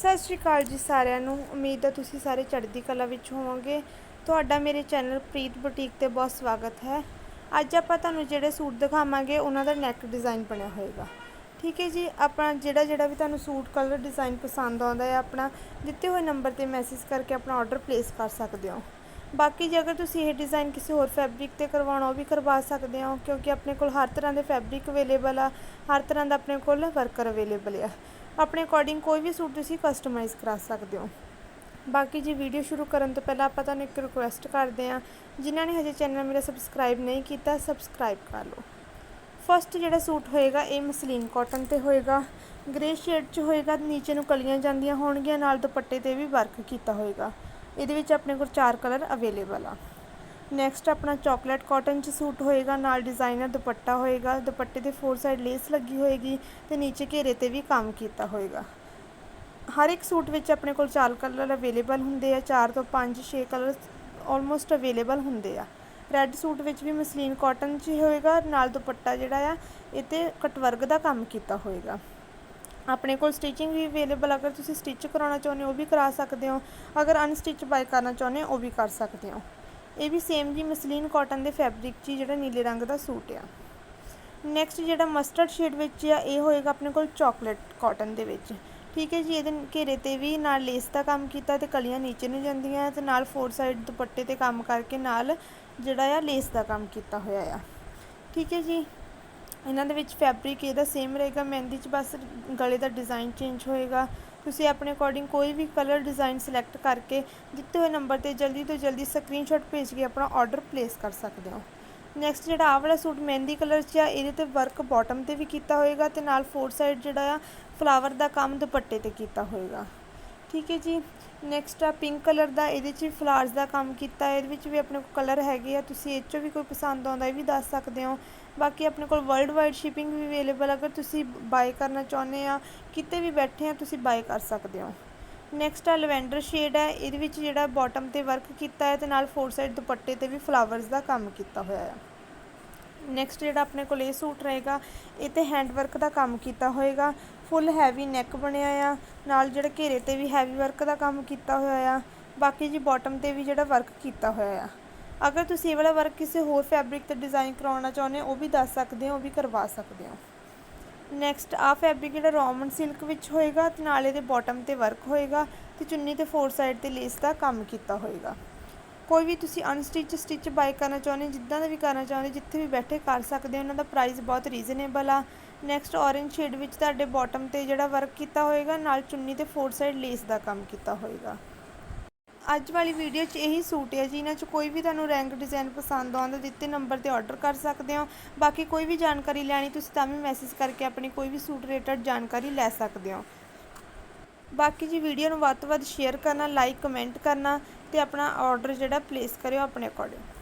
ਸਤਿ ਸ਼੍ਰੀ ਅਕਾਲ ਜੀ ਸਾਰਿਆਂ ਨੂੰ। ਉਮੀਦ ਹੈ ਤੁਸੀਂ ਸਾਰੇ ਚੜ੍ਹਦੀ ਕਲਾ ਵਿੱਚ ਹੋਵੋਗੇ। ਤੁਹਾਡਾ ਮੇਰੇ ਚੈਨਲ ਪ੍ਰੀਤ ਬੁਟੀਕ ਤੇ ਬਹੁਤ ਸਵਾਗਤ ਹੈ। ਅੱਜ ਆਪਾਂ ਤੁਹਾਨੂੰ ਜਿਹੜੇ ਸੂਟ ਦਿਖਾਵਾਂਗੇ, ਉਹਨਾਂ ਦਾ ਨੈਕ ਡਿਜ਼ਾਈਨ ਬਣਿਆ ਹੋਏਗਾ। ਠੀਕ ਹੈ ਜੀ, ਆਪਣਾ ਜਿਹੜਾ ਜਿਹੜਾ ਵੀ ਤੁਹਾਨੂੰ ਸੂਟ ਕਲਰ ਡਿਜ਼ਾਈਨ ਪਸੰਦ ਆਉਂਦਾ ਹੈ, ਆਪਣਾ ਦਿੱਤੇ ਹੋਏ ਨੰਬਰ ਤੇ ਮੈਸੇਜ ਕਰਕੇ ਆਪਣਾ ਆਰਡਰ ਪਲੇਸ ਕਰ ਸਕਦੇ ਹੋ। ਬਾਕੀ ਜੇ ਅਗਰ ਤੁਸੀਂ ਇਹ ਡਿਜ਼ਾਈਨ ਕਿਸੇ ਹੋਰ ਫੈਬਰਿਕ ਤੇ ਕਰਵਾਉਣਾ, ਉਹ ਵੀ ਕਰਵਾ ਸਕਦੇ ਹੋ, ਕਿਉਂਕਿ ਆਪਣੇ ਕੋਲ ਹਰ ਤਰ੍ਹਾਂ ਦੇ ਫੈਬਰਿਕ ਅਵੇਲੇਬਲ ਆ, ਹਰ ਤਰ੍ਹਾਂ ਦਾ ਆਪਣੇ ਕੋਲ ਵਰਕਰ ਅਵੇਲੇਬਲ ਆ। ਆਪਣੇ ਅਕੋਰਡਿੰਗ ਕੋਈ ਵੀ ਸੂਟ ਤੁਸੀਂ ਕਸਟਮਾਈਜ਼ ਕਰਾ ਸਕਦੇ ਹੋ। ਬਾਕੀ ਜੀ ਵੀਡੀਓ ਸ਼ੁਰੂ ਕਰਨ ਤੋਂ ਪਹਿਲਾਂ ਆਪਾਂ ਤੁਹਾਨੂੰ ਇੱਕ ਰਿਕੁਐਸਟ ਕਰਦੇ ਹਾਂ। ਜਿਨ੍ਹਾਂ ਨੇ ਹਜੇ ਚੈਨਲ ਮੇਰਾ ਸਬਸਕ੍ਰਾਈਬ ਨਹੀਂ ਕੀਤਾ ਸਬਸਕ੍ਰਾਈਬ ਕਰ ਲਓ। ਫਸਟ ਜਿਹੜਾ ਸੂਟ ਹੋਏਗਾ, ਇਹ ਮਸਲੀਨ ਕਾਟਨ ਤੇ ਹੋਏਗਾ। ਗ੍ਰੇ ਸ਼ੇਡ 'ਚ ਹੋਏਗਾ, ਨੀਚੇ ਨੂੰ ਕਲੀਆਂ ਜਾਂਦੀਆਂ ਹੋਣਗੀਆਂ, ਨਾਲ ਦੁਪੱਟੇ ਤੇ ਵੀ ਵਰਕ ਕੀਤਾ ਹੋਏਗਾ। ਇਹਦੇ ਵਿੱਚ ਆਪਣੇ ਕੋਲ ਚਾਰ ਕਲਰ ਅਵੇਲੇਬਲ ਆ। ਨੈਕਸਟ ਆਪਣਾ ਚਾਕਲੇਟ ਕਾਟਨ 'ਚ ਸੂਟ ਹੋਏਗਾ, ਨਾਲ ਡਿਜ਼ਾਈਨਰ ਦੁਪੱਟਾ ਹੋਏਗਾ, ਦੁਪੱਟੇ ਦੇ ਫੋਰ ਸਾਈਡ ਲੇਸ ਲੱਗੀ ਹੋਏਗੀ ਤੇ ਨੀਚੇ ਘੇਰੇ ਤੇ ਵੀ ਕੰਮ ਕੀਤਾ ਹੋਏਗਾ। ਹਰ ਇੱਕ ਸੂਟ ਵਿੱਚ ਆਪਣੇ ਕੋਲ ਚਾਰ ਕਲਰ ਅਵੇਲੇਬਲ ਹੁੰਦੇ ਆ, ਚਾਰ ਤੋਂ 5 6 ਕਲਰ ਆਲਮੋਸਟ ਅਵੇਲੇਬਲ ਹੁੰਦੇ ਆ। ਰੈੱਡ ਸੂਟ ਵਿੱਚ ਵੀ ਮਸਲੀਨ ਕਾਟਨ 'ਚ ਹੀ ਹੋਏਗਾ, ਨਾਲ ਦੁਪੱਟਾ ਜਿਹੜਾ ਆ, ਇਹ ਤੇ ਕਟਵਰਕ ਦਾ ਕੰਮ ਕੀਤਾ ਹੋਏਗਾ। ਆਪਣੇ ਕੋਲ ਸਟਿਚਿੰਗ ਵੀ ਅਵੇਲੇਬਲ ਅਗਰ ਤੁਸੀਂ ਸਟਿਚ ਕਰਾਉਣਾ ਚਾਹੁੰਦੇ ਹੋ ਉਹ ਵੀ ਕਰਾ ਸਕਦੇ ਹੋ, ਅਗਰ ਅਨਸਟਿਚ ਬਾਈ ਕਰਨਾ ਚਾਹੁੰਦੇ ਹੋ ਉਹ ਵੀ ਕਰ ਸਕਦੇ ਹੋ। ਇਹ ਵੀ ਸੇਮ ਜੀ ਮਸਲੀਨ ਕਾਟਨ ਦੇ ਫੈਬਰਿਕ 'ਚ ਹੀ ਜਿਹੜਾ ਨੀਲੇ ਰੰਗ ਦਾ ਸੂਟ ਆ। ਨੈਕਸਟ ਜਿਹੜਾ ਮਸਟਰਡ ਸ਼ੇਡ ਵਿੱਚ ਆ, ਇਹ ਹੋਏਗਾ ਆਪਣੇ ਕੋਲ ਚਾਕਲੇਟ ਕਾਟਨ ਦੇ ਵਿੱਚ। ਠੀਕ ਹੈ ਜੀ, ਇਹਦੇ ਘੇਰੇ ਤੇ ਵੀ ਨਾਲ ਲੇਸ ਦਾ ਕੰਮ ਕੀਤਾ ਤੇ ਕਲੀਆਂ ਨੀਚੇ ਨੂੰ ਜਾਂਦੀਆਂ ਤੇ ਨਾਲ ਫੋਰ ਸਾਈਡ ਦੁਪੱਟੇ ਤੇ ਕੰਮ ਕਰਕੇ ਨਾਲ ਜਿਹੜਾ ਆ ਲੇਸ ਦਾ ਕੰਮ ਕੀਤਾ ਹੋਇਆ ਆ। ਠੀਕ ਹੈ ਜੀ ਇਹਨਾਂ ਦੇ ਵਿੱਚ ਫੈਬਰਿਕ ਇਹਦਾ ਸੇਮ ਰਹੇਗਾ, ਮਹਿੰਦੀ 'ਚ ਬਸ ਗਲੇ ਦਾ ਡਿਜ਼ਾਈਨ ਚੇਂਜ ਹੋਏਗਾ। ਤੁਸੀਂ ਆਪਣੇ ਅਕੋਰਡਿੰਗ ਕੋਈ ਵੀ ਕਲਰ ਡਿਜ਼ਾਈਨ ਸਿਲੈਕਟ ਕਰਕੇ ਦਿੱਤੇ ਹੋਏ ਨੰਬਰ ਤੇ ਜਲਦੀ ਤੋਂ ਜਲਦੀ ਸਕਰੀਨਸ਼ਾਟ ਭੇਜ ਕੇ ਆਪਣਾ ਆਰਡਰ ਪਲੇਸ ਕਰ ਸਕਦੇ ਹੋ। ਨੈਕਸਟ ਜਿਹੜਾ ਆਹ ਵਾਲਾ ਸੂਟ ਮਹਿੰਦੀ ਕਲਰ 'ਚ ਆ, ਇਹਦੇ ਤੇ ਵਰਕ ਬਾਟਮ ਤੇ ਵੀ ਕੀਤਾ ਹੋਏਗਾ ਤੇ ਨਾਲ ਫੋਰ ਸਾਈਡ ਜਿਹੜਾ ਆ ਫਲਾਵਰ ਦਾ ਕੰਮ ਦੁਪੱਟੇ ਤੇ ਕੀਤਾ ਹੋਏਗਾ। ਠੀਕ ਹੈ ਜੀ। ਨੈਕਸਟ ਆ ਪਿੰਕ ਕਲਰ ਦਾ, ਇਹਦੇ 'ਚ ਵੀ ਫਲਾਵਰਸ ਦਾ ਕੰਮ ਕੀਤਾ ਹੈ। ਇਹਦੇ ਵਿੱਚ ਵੀ ਆਪਣੇ ਕੋਲ ਕਲਰ ਹੈਗੇ ਆ। ਤੁਸੀਂ ਇਹ 'ਚੋਂ ਵੀ ਕੋਈ ਪਸੰਦ ਆਉਂਦਾ ਇਹ ਵੀ ਦੱਸ ਸਕਦੇ ਹੋ। ਬਾਕੀ ਆਪਣੇ ਕੋਲ ਵਰਲਡ ਵਾਈਡ ਸ਼ਿਪਿੰਗ ਵੀ ਅਵੇਲੇਬਲ ਅਗਰ ਤੁਸੀਂ ਬਾਏ ਕਰਨਾ ਚਾਹੁੰਦੇ ਆ, ਕਿਤੇ ਵੀ ਬੈਠੇ ਆ, ਤੁਸੀਂ ਬਾਏ ਕਰ ਸਕਦੇ ਹੋ। ਨੈਕਸਟ ਆ ਲਵੈਂਡਰ ਸ਼ੇਡ ਹੈ ਇਹਦੇ ਵਿੱਚ ਜਿਹੜਾ ਬਾਟਮ ਤੇ ਵਰਕ ਕੀਤਾ ਹੈ ਤੇ ਨਾਲ ਫੋਰ ਸਾਈਡ ਦੁਪੱਟੇ ਤੇ ਵੀ ਫਲਾਵਰਸ ਦਾ ਕੰਮ ਕੀਤਾ ਹੋਇਆ ਹੈ ਨੈਕਸਟ ਜਿਹੜਾ ਆਪਣੇ ਕੋਲ ਇਹ ਸੂਟ ਰਹੇਗਾ, ਇਹ ਤੇ ਹੈਂਡ ਵਰਕ ਦਾ ਕੰਮ ਕੀਤਾ ਹੋਏਗਾ। ਫੁੱਲ ਹੈਵੀ ਨੈਕ ਬਣਿਆ ਆ। ਨਾਲ ਜਿਹੜਾ ਘੇਰੇ ਤੇ ਵੀ ਹੈਵੀ ਵਰਕ ਦਾ ਕੰਮ ਕੀਤਾ ਹੋਇਆ ਆ। ਬਾਕੀ ਜੀ ਬਾਟਮ ਤੇ ਵੀ ਜਿਹੜਾ ਵਰਕ ਕੀਤਾ ਹੋਇਆ ਆ। ਅਗਰ ਤੁਸੀਂ ਇਹ ਵਾਲਾ ਵਰਕ ਕਿਸੇ ਹੋਰ ਫੈਬਰਿਕ ਤੇ ਡਿਜ਼ਾਈਨ ਕਰਾਉਣਾ ਚਾਹੁੰਦੇ ਹੋ, ਉਹ ਵੀ ਦੱਸ ਸਕਦੇ ਹੋ, ਉਹ ਵੀ ਕਰਵਾ ਸਕਦੇ ਹੋ। ਨੈਕਸਟ ਆ ਫੈਬਰਿਕ ਜਿਹੜਾ ਰੋਮਨ ਸਿਲਕ ਵਿੱਚ ਹੋਏਗਾ ਤੇ ਨਾਲ ਇਹਦੇ ਬਾਟਮ ਤੇ ਵਰਕ ਹੋਏਗਾ ਤੇ ਚੁੰਨੀ ਤੇ ਫੋਰ ਸਾਈਡ ਤੇ ਲੇਸ ਦਾ ਕੰਮ ਕੀਤਾ ਹੋਏਗਾ। ਕੋਈ ਵੀ ਤੁਸੀਂ ਅਨਸਟਿਚ ਸਟਿਚ ਬਾਈ ਕਰਨਾ ਚਾਹੁੰਦੇ ਜਿੱਦਾਂ ਦਾ ਵੀ ਕਰਨਾ ਚਾਹੁੰਦੇ ਜਿੱਥੇ ਵੀ ਬੈਠੇ ਕਰ ਸਕਦੇ ਹੋ, ਉਹਨਾਂ ਦਾ ਪ੍ਰਾਈਸ ਬਹੁਤ ਰੀਜ਼ਨੇਬਲ ਆ। ਨੈਕਸਟ ਔਰੇਂਜ ਸ਼ੇਡ ਵਿੱਚ ਤੁਹਾਡੇ ਬਾਟਮ ਤੇ ਜਿਹੜਾ ਵਰਕ ਕੀਤਾ ਹੋਏਗਾ, ਨਾਲ ਚੁੰਨੀ ਤੇ ਫੋਰ ਸਾਈਡ ਲੇਸ ਦਾ ਕੰਮ ਕੀਤਾ ਹੋਏਗਾ। ਅੱਜ ਵਾਲੀ ਵੀਡੀਓ 'ਚ ਇਹੀ ਸੂਟ ਹੈ ਜੀ। ਇਹਨਾਂ 'ਚ ਕੋਈ ਵੀ ਤੁਹਾਨੂੰ ਰੈਂਕ ਡਿਜ਼ਾਈਨ ਪਸੰਦ ਆਉਂਦਾ ਦਿੱਤੇ ਨੰਬਰ ਤੇ ਆਰਡਰ ਕਰ ਸਕਦੇ ਹੋ। ਬਾਕੀ ਕੋਈ ਵੀ ਜਾਣਕਾਰੀ ਲੈਣੀ, ਤੁਸੀਂ ਤਾਂ ਵੀ ਮੈਸੇਜ ਕਰਕੇ ਆਪਣੀ ਕੋਈ ਵੀ ਸੂਟ ਰਿਲੇਟਡ ਜਾਣਕਾਰੀ ਲੈ ਸਕਦੇ ਹੋ। ਬਾਕੀ ਜੀ ਵੀਡੀਓ ਨੂੰ ਵੱਧ ਤੋਂ ਵੱਧ ਸ਼ੇਅਰ ਕਰਨਾ ਲਾਈਕ ਕਮੈਂਟ ਕਰਨਾ ਤੇ ਆਪਣਾ ਆਰਡਰ ਜਿਹੜਾ ਪਲੇਸ ਕਰਿਓ ਆਪਣੇ ਅਕੋਰਡਿੰਗ